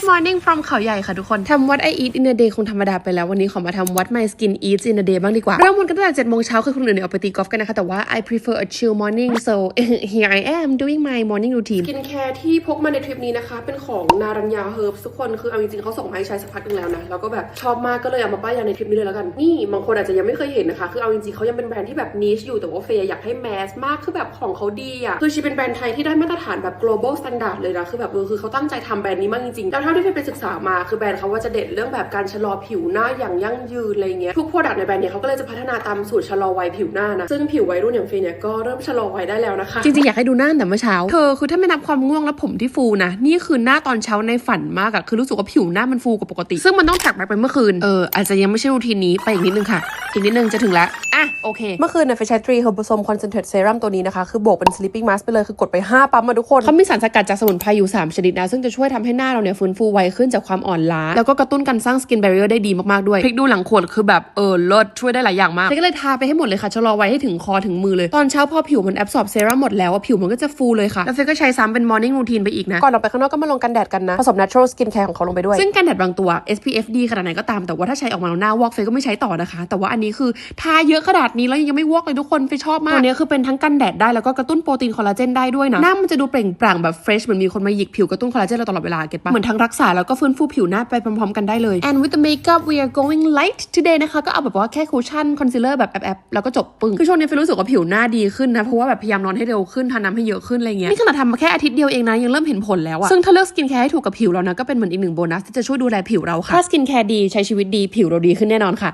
Good morning from เขาใหญ่ค่ะทุกคนทำ what I eat in a day คงธรรมดาไปแล้ว วันนี้ขอมาทำ what my skin eats in a day บ้างดีกว่า เริ่มวันกันตั้งแต่7โมงเช้าคือคนอื่นเนี่ยออกไปตีกอล์ฟกันนะคะ แต่ว่า I prefer a chill morning so here I am doing my morning routine สกินแคร์ที่พกมาในทริปนี้นะคะ เป็นของนารัญญาเฮิร์บทุกคนคือเอาจริงๆเขาส่งมาให้ใช้สักพักหนึงแล้วนะแล้วก็แบบชอบมากก็เลยเอามาป้ายยาในทริปนี้เลยแล้วกันนี่บางคนอาจจะยังไม่เคยเห็นนะคะคือเอาจริงๆเขายังเป็นแบรนด์ที่แบบนิชอยู่แต่ว่าเฟยอยากให้แมสมากคือแบบของเขาดีอะคือชีเป็นแบรนด์ไทยที่ได้มาตรฐานแบบ global standard เลยนะคือแบบเออคือเขาตั้งใจทำแบรนด์นี้มากจริงๆแล้วเท่าที่เฟยไปศึกษามาคือแบรนด์เขาว่าจะเด่นเรื่องแบบการชะลอผิวหน้าอย่างยั่งยืนอะไรเงี้ยทุกโปรดักต์ในแบรนด์เนี่ยเขาก็เลยจะพัฒนาตามสูตรชะลอวัยผิวหน้านะซึ่งผิววัยรุ่นอย่างเฟยเนี่ยก็เริ่มชะลอวัยได้แล้วนะคะ จริงๆ อยากให้ดูหน้าแต่เมื่อเช้าเธอคือถ้าไม่นับความง่วงและผมที่ฟูนะนี่คือหน้าตอนเช้าในฝันมากอะคือรู้สึกว่าผิวหน้ามันฟูกว่าปกติ ซึ่งมันต้องถักแบ็คไปเมื่อคืนเอออาจจะยังไม่ใช่รูทีนนี้ไปอีกนิดนึงค่ะ อีกนิดนึงจะถึงแล้ว อะโอเค เมื่อคืนเนี่ยเฟยใช้ทรีเฮอร์บซมคอนเซนเทรตเซรั่มตัวนี้นะคะ คือโบกเป็น sleeping mask ไปเลย คือกดไป 5 ปั๊มมาทุกคนเขามีสารสกัดจากสมุนไพรอยู่ 3 ชนิดนะ ซึ่งจะช่วยทำให้หน้าเราเนี่ยฟื้นฟูไวขึ้นจากความอ่อนล้า แล้วก็กระตุ้นการสร้างสกิน b บ r ร i e r ได้ดีมากๆด้วยพลิกดูหลังขวดคือแบบเออเลิศช่วยได้หลายอย่างมากเฟยก็เลยทาไปให้หมดเลยค่ะชะลอไว้ให้ถึงคอถึงมือเลยตอนเช้าพอผิวมันแอบสอบเซรั่มหมดแล้วอะผิวมันก็จะฟูเลยค่ะแล้วเฟยก็ใช้ซ้ำเป็น morning routine ไปอีกนะก่อนออกไปข้างนอกก็มาลงกันแดดกันนะผสม natural skin care ของเขาลงไปด้วยซึ่งกันแดดบางตัว SPF ดีขนาดไหนก็ตามแต่ว่าถ้าใช้ออกมาแล้วหน้าวอกเฟยก็ไม่ใช้ต่อนะคะ แต่ว่าอันนี้คือทาเยอะขนาดนี้แล้วยังไม่วอกเลยทุกคนเฟยชอบมากตัวเนี้ยคือเป็นทั้งกันแดดได้แล้วก็กระตุ้นโปรตีนคอลลาเจนได้ด้วยนะหน้ามันจะดูเปล่งปลั่งแบบเฟรชเหมือนมีคนมาหยิกผิวกระตุ้นคอลลาเจนเราตลอดเวลาเก็ตปะเหมือนทั้งรักษาแล้วก็ฟื้นฟูผิวหน้าไปพร้อมๆกันได้เลย and with the makeup we are going light today นะคะก็เอาแบบว่าแค่คูชั่นคอนซีลเลอร์แบบแอบๆแล้วก็จบปึ้งคือช่วงนี้เฟยรู้สึกว่าผิวหน้าดีขึ้นนะเพราะว่าแบบพยายามนอนให้เร็วขึ้นทานน้ำให้เยอะขึ้นอะไรเงี้ยนี่ขนาดทำมาแค่อาทิตย์เดียวเองนะยังเริ่มเห็นผลแล้วอะซึ่งถ้าเลือกสกินแคร์ให้ถูกกับผิวเรานะก็เป็นเหมือนอีกหนึ่งโบนัสที่จะช่วยดูแลผิวเราค่ะถ้าสกินแคร์ดีใช้ชีวิตดีผิวเราดีขึ้นแน่นอนค่ะ